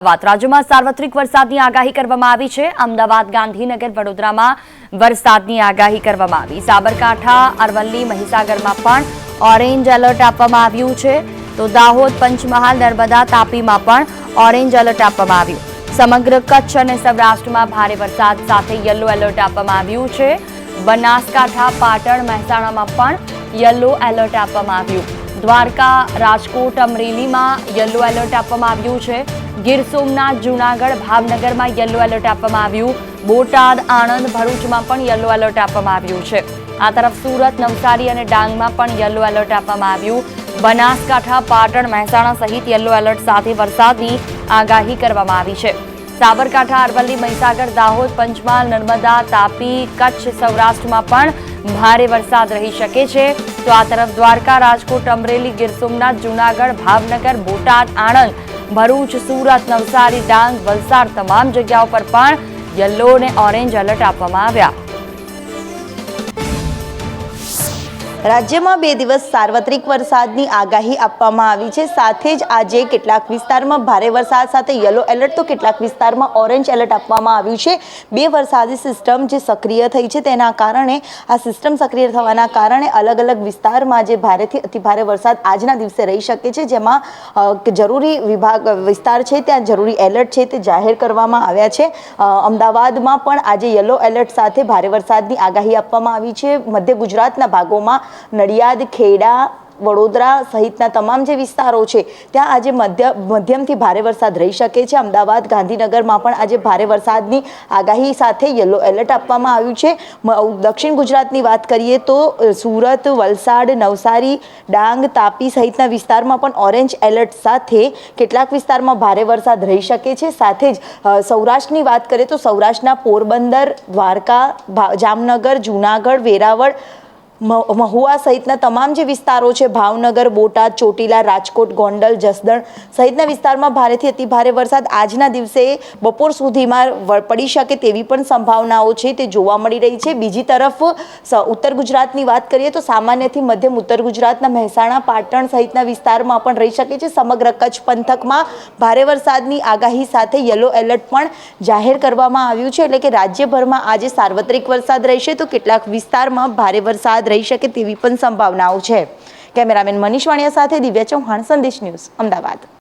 વાત રાજ્યમાં સાર્વત્રિક વરસાદની આગાહી કરવામાં આવી છે. અમદાવાદ, ગાંધીનગર, વડોદરામાં વરસાદની આગાહી કરવામાં આવી. સાબરકાંઠા, અરવલ્લી, મહીસાગરમાં પણ ઓરેન્જ એલર્ટ આપવામાં આવ્યું છે. તો દાહોદ, પંચમહાલ, નર્મદા, તાપીમાં પણ ઓરેન્જ એલર્ટ આપવામાં આવ્યું. સમગ્ર કચ્છ અને સૌરાષ્ટ્રમાં ભારે વરસાદ સાથે યલો એલર્ટ આપવામાં આવ્યું છે. બનાસકાંઠા, પાટણ, મહેસાણામાં પણ યલો એલર્ટ આપવામાં આવ્યું. દ્વારકા, રાજકોટ, અમરેલીમાં યલો એલર્ટ આપવામાં આવ્યું છે. ગીર સોમનાથ, જૂનાગઢ, ભાવનગરમાં યલો એલર્ટ આપવામાં આવ્યું. બોટાદ, આણંદ, ભરૂચમાં પણ યલો એલર્ટ આપવામાં આવ્યું છે. આ તરફ સુરત, નવસારી અને ડાંગમાં પણ યલો એલર્ટ આપવામાં આવ્યું. બનાસકાંઠા, પાટણ, મહેસાણા સહિત યલો એલર્ટ સાથે વરસાદની આગાહી કરવામાં આવી છે. સાબરકાંઠા, અરવલ્લી, મહીસાગર, દાહોદ, પંચમહાલ, નર્મદા, તાપી, કચ્છ, સૌરાષ્ટ્રમાં પણ ભારે વરસાદ રહી શકે છે. તો આ તરફ દ્વારકા, રાજકોટ, અમરેલી, ગીર સોમનાથ, જૂનાગઢ, ભાવનગર, બોટાદ, આણંદ ભરૂચ, સુરત, નવસારી, ડાંગ, વલસાડ તમામ જગ્યાઓ પર પણ યલો અને ઓરેન્જ એલર્ટ આપવામાં આવ્યા. રાજ્યમાં બે દિવસ સાર્વત્રિક વરસાદની આગાહી આપવામાં આવી છે. સાથે જ આજે કેટલાક વિસ્તારમાં ભારે વરસાદ સાથે યલો એલર્ટ તો કેટલાક વિસ્તારમાં ઓરેન્જ એલર્ટ આપવામાં આવ્યું છે. બે વરસાદી સિસ્ટમ જે સક્રિય થઈ છે તેના કારણે, આ સિસ્ટમ સક્રિય થવાના કારણે અલગ અલગ વિસ્તારમાં જે ભારેથી અતિભારે વરસાદ આજના દિવસે રહી શકે છે. જેમાં જરૂરી વિભાગ, વિસ્તાર છે, ત્યાં જરૂરી એલર્ટ છે તે જાહેર કરવામાં આવ્યા છે. અમદાવાદમાં પણ આજે યલો એલર્ટ સાથે ભારે વરસાદની આગાહી આપવામાં આવી છે. મધ્ય ગુજરાતના ભાગોમાં નડિયાદ, ખેડા, વડોદરા સહિતના તમામ જે વિસ્તારો છે, ત્યાં આજે મધ્ય, મધ્યમથી ભારે વરસાદ રહી શકે છે. અમદાવાદ, ગાંધીનગરમાં પણ આજે ભારે વરસાદની આગાહી સાથે યલો એલર્ટ આપવામાં આવ્યું છે. દક્ષિણ ગુજરાતની વાત કરીએ તો સુરત, વલસાડ, નવસારી, ડાંગ, તાપી સહિતના વિસ્તારમાં પણ ઓરેન્જ એલર્ટ સાથે કેટલાક વિસ્તારમાં ભારે વરસાદ રહી શકે છે. સાથે જ સૌરાષ્ટ્રની વાત કરીએ તો સૌરાષ્ટ્રના પોરબંદર, દ્વારકા જામનગર, જૂનાગઢ, વેરાવળ મહુવા સહિતના તમામ જે વિસ્તારો છે, ભાવનગર, બોટાદ, ચોટીલા, રાજકોટ, ગોંડલ, જસદણ સહિતના વિસ્તારમાં ભારેથી અતિ ભારે વરસાદ આજના દિવસે બપોર સુધીમાં પડી શકે તેવી પણ સંભાવનાઓ છે, તે જોવા મળી રહી છે. બીજી તરફ ઉત્તર ગુજરાતની વાત કરીએ તો સામાન્યથી મધ્યમ ઉત્તર ગુજરાતના મહેસાણા, પાટણ સહિતના વિસ્તારમાં પણ રહી શકે છે. સમગ્ર કચ્છ પંથકમાં ભારે વરસાદની આગાહી સાથે યલો એલર્ટ પણ જાહેર કરવામાં આવ્યું છે. એટલે કે રાજ્યભરમાં આજે સાર્વત્રિક વરસાદ રહેશે. તો કેટલાક વિસ્તારમાં ભારે રહી શકે તેવી પણ સંભાવનાઓ છે. કેમેરામેન મનીષ વાણિયા સાથે દિવ્યા ચૌહાણ, સંદેશ ન્યૂઝ, અમદાવાદ.